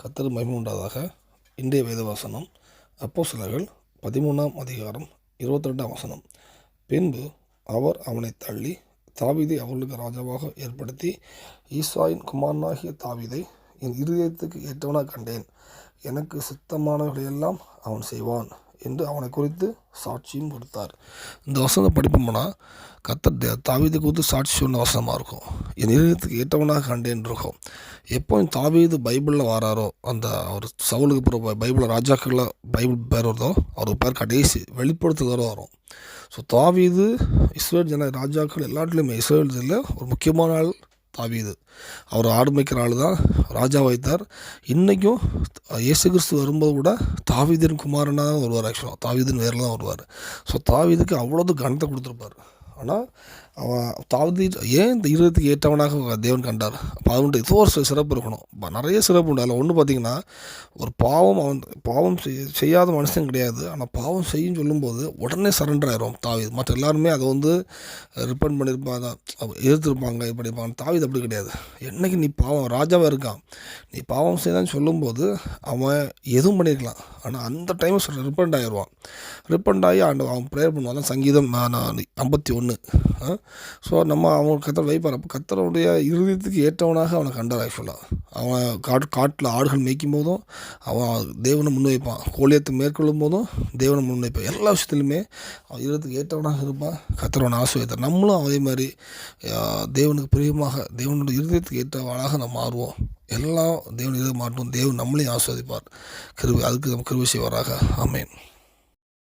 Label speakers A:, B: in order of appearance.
A: கத்தர் மகிமை உண்டாதாக இன்றைய வேதவாசனம் அப்போ சிலர்கள் பதிமூணாம் அதிகாரம் இருபத்தி ரெண்டாம் வசனம். பின்பு அவர் அவனை தள்ளி தாவிதை அவர்களுக்கு ராஜாவாக ஏற்படுத்தி ஈசாயின் குமாரனாகிய தாவிதை என் இருதயத்துக்கு ஏற்றவனாக கண்டேன். எனக்கு சித்தமானவர்களையெல்லாம் அவன் செய்வான். என்று அவனை குறித்து சாட்சியும் கொடுத்தார். இந்த வசனத்தை படிப்போம்னா கத்தர் தாவீது குறித்து சாட்சி சொன்ன வசனமாக இருக்கும். என் இருதயத்துக்கு ஏற்றவனாக கண்டேன் இருக்கும். எப்போ தாவீது பைபிளில் வராரோ அந்த அவர் சவுலுக்கு பிறகு பைபிளில் ராஜாக்களில் பைபிள் பேர் வருதோ அவர் பேர் கடைசி வெளிப்படுத்துகிற வரும். ஸோ தாவீது இஸ்ரேல் ஜன ராஜாக்கள் எல்லாத்துலேயுமே இஸ்ரேல் இதில் ஒரு முக்கியமான ஆள் தாவீது அவர் ஆடு மேய்க்கிற ஆள் தான் ராஜா வைத்தார். இன்றைக்கும் இயேசு கிறிஸ்து வரும்போது கூட தாவீதின் குமாரனாக தான் வருவார் ஆக்சுவலாக தாவீதின் வேரில் தான் வருவார். ஸோ தாவீதுக்கு அவ்வளோது கனத்தை கொடுத்துருப்பார். ஆனால் அவன் தாவதி ஏன் இந்த இருதயத்துக்கு ஏற்றவனாக தேவன் கண்டார்? அப்போ அவன்கிட்ட ஏதோ ஒரு சிறப்பு இருக்கணும். நிறைய சிறப்பு உண்டு. அதில் ஒன்று பார்த்தீங்கன்னா ஒரு பாவம் அவன் பாவம் செய்யாத மனுஷன் கிடையாது. ஆனால் பாவம் செய்யும் சொல்லும்போது உடனே சரண்டர் ஆயிரும் தாவீது. மற்ற எல்லாருமே அதை வந்து ரிப்பன் பண்ணியிருப்பாங்க எதிர்த்துருப்பாங்க இது பண்ணியிருப்பாங்க தாவீது அப்படி கிடையாது. என்னைக்கு நீ பாவம் ராஜாவாக இருக்கான் நீ பாவம் செய்தான்னு சொல்லும்போது அவன் எதுவும் பண்ணியிருக்கலாம் ஆனால் அந்த டைம் சொல்ல ரிப்பண்ட் ஆயிடுவான். ரிப்பண்ட் ஆகி ஆண்டு அவன் ப்ரேயர் பண்ணுவான். சங்கீதம் சங்கீதம் ஐம்பத்தி ஒன்று ஸோ நம்ம அவன் கத்தர் வைப்பார் அப்போ இருதயத்துக்கு ஏற்றவனாக அவனை கண்டார் ஆக்சுவலாக அவன் காட் காட்டில் ஆடுகள் மேய்க்கும் போதும் அவன் தேவனை முன்வைப்பான். கோலியத்தை மேற்கொள்ளும் போதும் தேவனை முன்வைப்பான். எல்லா விஷயத்துலையுமே அவன் இருதயத்துக்கு ஏற்றவனாக இருப்பான். கத்தரவனை ஆசிரியத்தார் நம்மளும் அதே மாதிரி தேவனுக்கு பிரியமாக தேவனுடைய இருதயத்துக்கு ஏற்றவனாக நம்ம மாறுவோம். எல்லாம் தேவன் இதை மாட்டோம் தேவன் நம்மளையும் ஆஸ்வதிப்பார் கிருவி அதுக்கு நம்ம கிருவி செய்வாராக. ஆமென்.